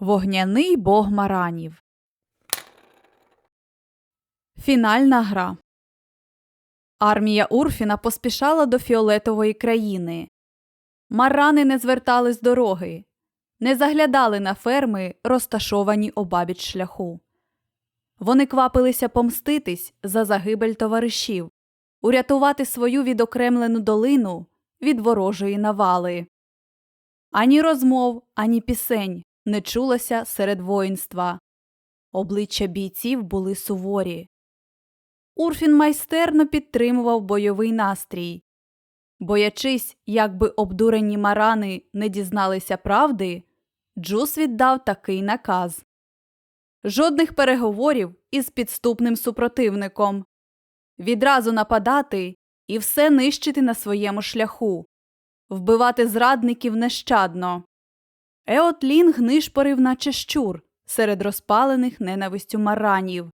Вогняний бог маранів. Фінальна гра. Армія Урфіна поспішала до фіолетової країни. Марани не звертали з дороги, не заглядали на ферми, розташовані обабіч шляху. Вони квапилися помститись за загибель товаришів, урятувати свою відокремлену долину від ворожої навали. Ані розмов, ані пісень не чулося серед воїнства. Обличчя бійців були суворі. Урфін майстерно підтримував бойовий настрій. Боячись, як би обдурені марани не дізналися правди, Джус віддав такий наказ жодних переговорів із підступним супротивником. Відразу нападати і все нищити на своєму шляху, вбивати зрадників нещадно. Еотлінг нишпорив, наче щур, серед розпалених ненавистю маранів,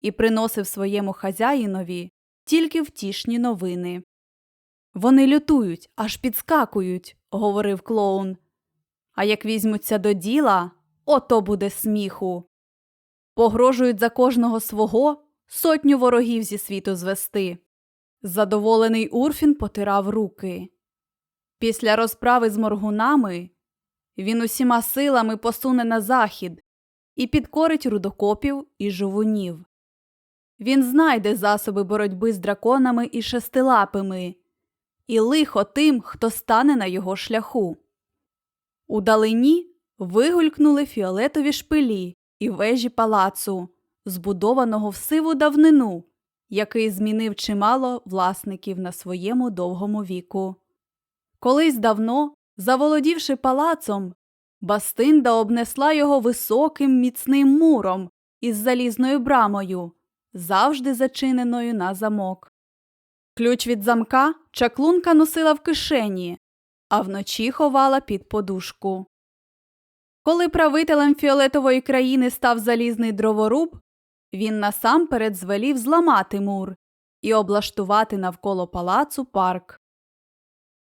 і приносив своєму хазяїнові тільки втішні новини. Вони лютують, аж підскакують, говорив клоун. А як візьмуться до діла, ото буде сміху. Погрожують за кожного свого сотню ворогів зі світу звести. Задоволений Урфін потирав руки. Після розправи з моргунами він усіма силами посуне на захід і підкорить рудокопів і жовунів. Він знайде засоби боротьби з драконами і шестилапими, і лихо тим, хто стане на його шляху. Удалині вигулькнули фіолетові шпилі і вежі палацу, збудованого в сиву давнину, який змінив чимало власників на своєму довгому віку. Колись давно, заволодівши палацом, Бастинда обнесла його високим міцним муром із залізною брамою, завжди зачиненою на замок. Ключ від замка чаклунка носила в кишені, а вночі ховала під подушку. Коли правителем фіолетової країни став залізний дроворуб, він насамперед звелів зламати мур і облаштувати навколо палацу парк.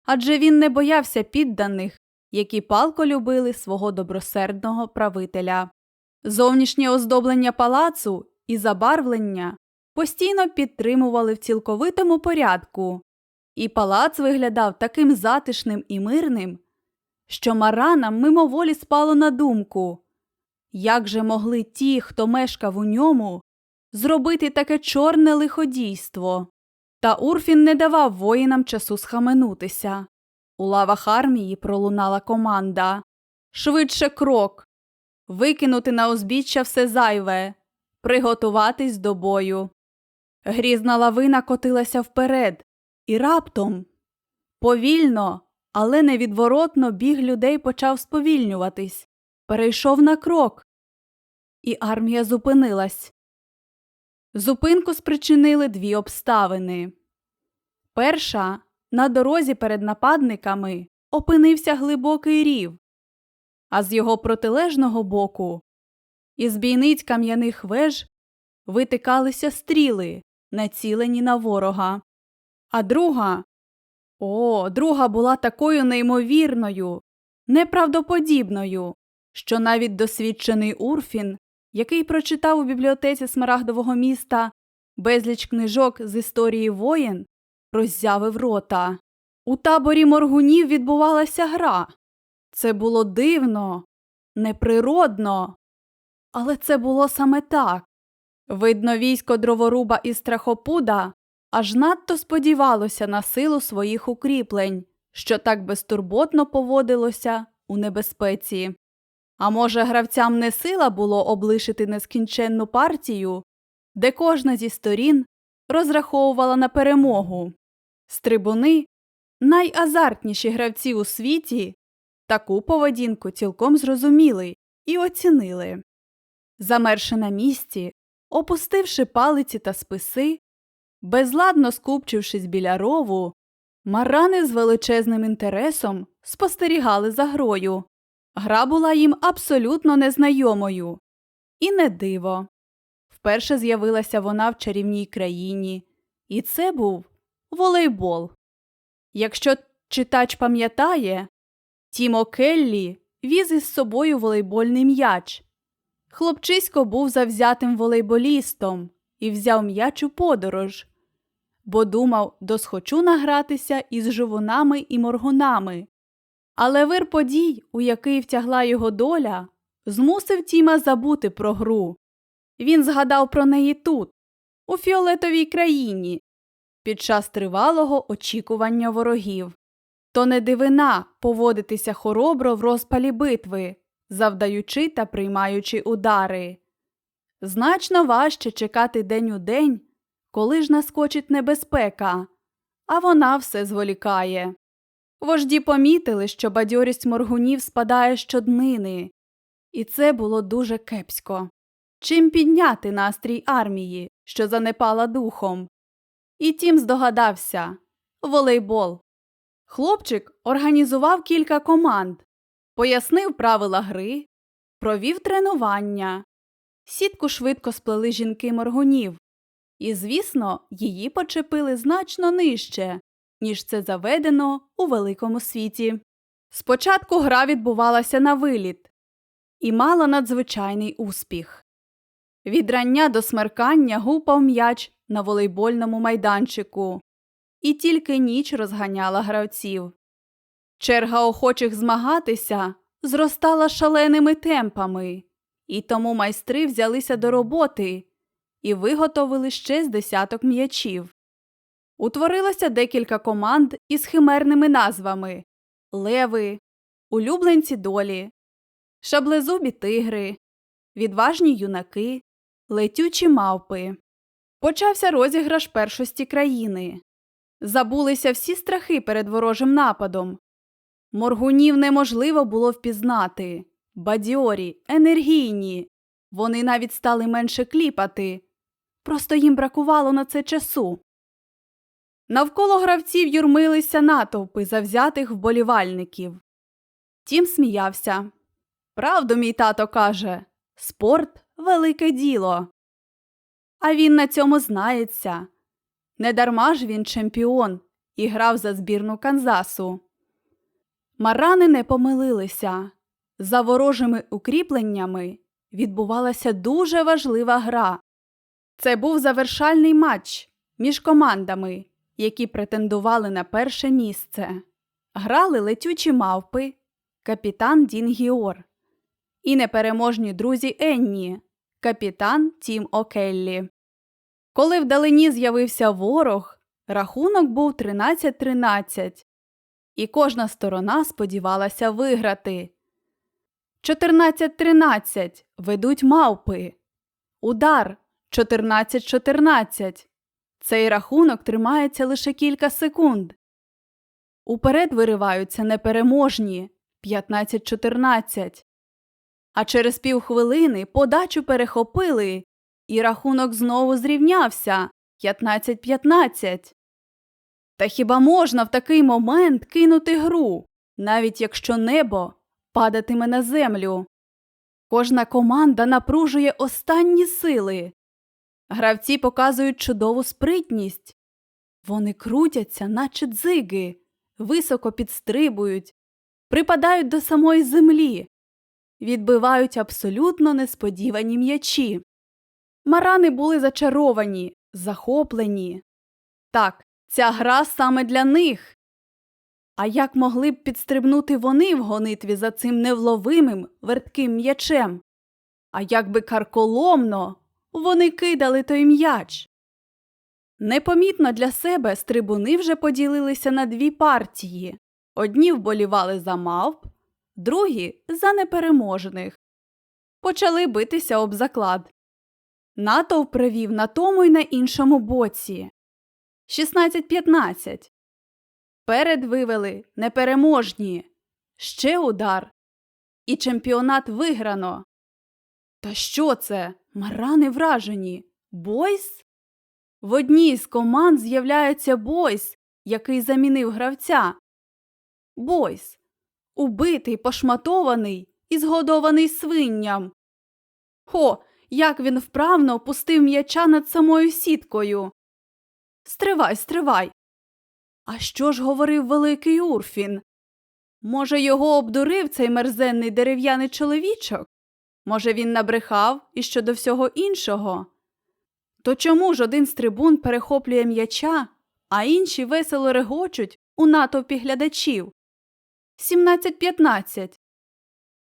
Адже він не боявся підданих, які палко любили свого добросердного правителя. Зовнішнє оздоблення палацу і забарвлення постійно підтримували в цілковитому порядку, і палац виглядав таким затишним і мирним, що маранам мимоволі спало на думку, як же могли ті, хто мешкав у ньому, зробити таке чорне лиходійство. Та Урфін не давав воїнам часу схаменутися. У лавах армії пролунала команда. Швидше крок, викинути на узбіччя все зайве, приготуватись до бою. Грізна лавина котилася вперед, і раптом, повільно, але невідворотно біг людей почав сповільнюватись, перейшов на крок, і армія зупинилась. Зупинку спричинили дві обставини. Перша на дорозі перед нападниками опинився глибокий рів, а з його протилежного боку із бійниць кам'яних веж витикалися стріли, націлені на ворога. А друга о, друга була такою неймовірною, неправдоподібною, що навіть досвідчений Урфін, який прочитав у бібліотеці Смарагдового міста безліч книжок з історії воєн, роззявив рота. У таборі моргунів відбувалася гра. Це було дивно, неприродно. Але це було саме так. Видно, військо дроворуба і страхопуда аж надто сподівалося на силу своїх укріплень, що так безтурботно поводилося у небезпеці. А може, гравцям не сила було облишити нескінченну партію, де кожна зі сторін розраховувала на перемогу. Стрибуни, найазартніші гравці у світі, таку поведінку цілком зрозуміли і оцінили. Замерши на місці, опустивши палиці та списи, безладно скупчившись біля рову, марани з величезним інтересом спостерігали за грою. Гра була їм абсолютно незнайомою. І не диво. Вперше з'явилася вона в чарівній країні, і це був волейбол. Якщо читач пам'ятає, Тімо Келлі віз із собою волейбольний м'яч. Хлопчисько був завзятим волейболістом і взяв м'яч у подорож, бо думав, досхочу награтися із живунами і моргунами. Але вир подій, у який втягла його доля, змусив Тіма забути про гру. Він згадав про неї тут, у фіолетовій країні, під час тривалого очікування ворогів. То не дивина поводитися хоробро в розпалі битви, завдаючи та приймаючи удари. Значно важче чекати день у день, коли ж наскочить небезпека, а вона все зволікає. Вожді помітили, що бадьорість моргунів спадає щоднини, і це було дуже кепсько. Чим підняти настрій армії, що занепала духом? І тім здогадався волейбол. Хлопчик організував кілька команд, пояснив правила гри, провів тренування. Сітку швидко сплели жінки моргунів, і, звісно, її почепили значно нижче, ніж це заведено у великому світі. Спочатку гра відбувалася на виліт і мала надзвичайний успіх. Від рання до смеркання гупав м'яч на волейбольному майданчику, і тільки ніч розганяла гравців. Черга охочих змагатися зростала шаленими темпами, і тому майстри взялися до роботи і виготовили ще з десяток м'ячів. Утворилося декілька команд із химерними назвами Леви, Улюбленці долі, Шаблезубі тигри, Відважні юнаки, Летючі мавпи. Почався розіграш першості країни. Забулися всі страхи перед ворожим нападом. Моргунів неможливо було впізнати. Бадьорі, енергійні. Вони навіть стали менше кліпати. Просто їм бракувало на це часу. Навколо гравців юрмилися натовпи завзятих вболівальників. Тім сміявся. Правду, мій тато каже спорт велике діло. А він на цьому знається. Недарма ж він чемпіон і грав за збірну Канзасу. Марани не помилилися. За ворожими укріпленнями відбувалася дуже важлива гра. Це був завершальний матч між командами, які претендували на перше місце. Грали летючі мавпи, капітан Дін Гіор і непереможні друзі Енні, капітан Тім Океллі. Коли вдалині з'явився ворог, рахунок був 13-13, і кожна сторона сподівалася виграти. 14-13 ведуть мавпи. Удар 14-14. Цей рахунок тримається лише кілька секунд. Уперед вириваються непереможні 15-14. А через півхвилини подачу перехопили, і рахунок знову зрівнявся 15-15. Та хіба можна в такий момент кинути гру, навіть якщо небо падатиме на землю? Кожна команда напружує останні сили. Гравці показують чудову спритність. Вони крутяться, наче дзиги, високо підстрибують, припадають до самої землі, відбивають абсолютно несподівані м'ячі. Марани були зачаровані, захоплені. Так, ця гра саме для них. А як могли б підстрибнути вони в гонитві за цим невловимим вертким м'ячем? А як би карколомно вони кидали той м'яч? Непомітно для себе стрибуни вже поділилися на дві партії. Одні вболівали за мавп, другі за непереможених. Почали битися об заклад. Натовп привів на тому й на іншому боці. 16-15. Перед вивели непереможні. Ще удар. І чемпіонат виграно. Та що це? Марани вражені. Бойс? В одній з команд з'являється Бойс, який замінив гравця. Бойс. Убитий, пошматований і згодований свинням. Хо, як він вправно опустив м'яча над самою сіткою. Стривай, стривай. А що ж говорив великий Урфін? Може, його обдурив цей мерзенний дерев'яний чоловічок? Може, він набрехав і щодо всього іншого? То чому ж один з трибун перехоплює м'яча, а інші весело регочуть у натовпі глядачів? 17-15.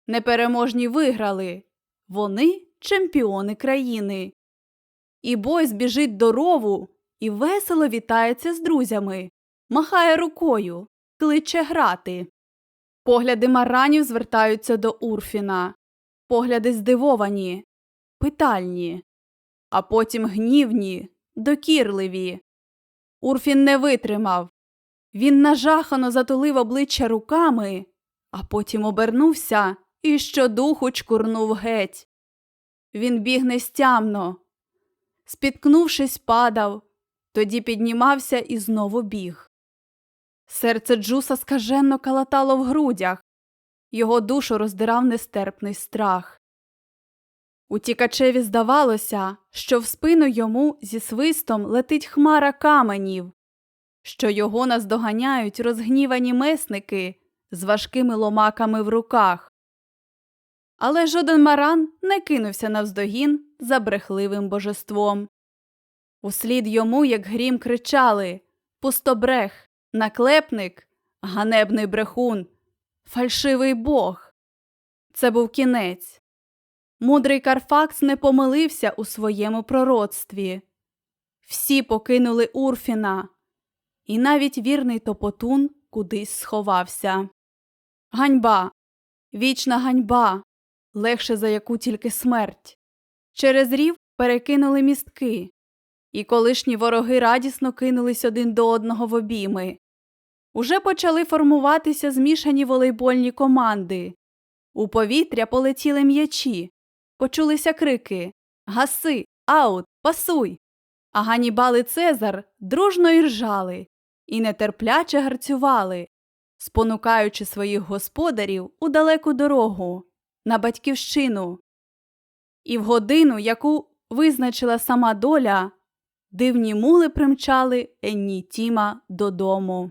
Непереможні виграли. Вони чемпіони країни. І Бойс біжить до рову і весело вітається з друзями, махає рукою, кличе грати. Погляди маранів звертаються до Урфіна, погляди здивовані, питальні, а потім гнівні, докірливі. Урфін не витримав. Він нажахано затулив обличчя руками, а потім обернувся і щодуху чкурнув геть. Він біг нестямно. Спіткнувшись, падав, тоді піднімався і знову біг. Серце Джуса скаженно калатало в грудях, його душу роздирав нестерпний страх. Утікачеві здавалося, що в спину йому зі свистом летить хмара каменів, що його наздоганяють розгнівані месники з важкими ломаками в руках. Але жоден маран не кинувся навздогін за брехливим божеством. Услід йому, як грім, кричали Пустобрех, наклепник, ганебний брехун, фальшивий бог. Це був кінець. Мудрий Карфакс не помилився у своєму пророцтві. Всі покинули Урфіна, і навіть вірний топотун кудись сховався. Ганьба, вічна ганьба, легше за яку тільки смерть. Через рів перекинули містки, і колишні вороги радісно кинулись один до одного в обійми. Уже почали формуватися змішані волейбольні команди. У повітря полетіли м'ячі, почулися крики Гаси, аут, пасуй. А Ганібал і Цезар дружно іржали і нетерпляче гарцювали, спонукаючи своїх господарів у далеку дорогу, на батьківщину. І в годину, яку визначила сама доля, дивні мули примчали Енні Тіма додому.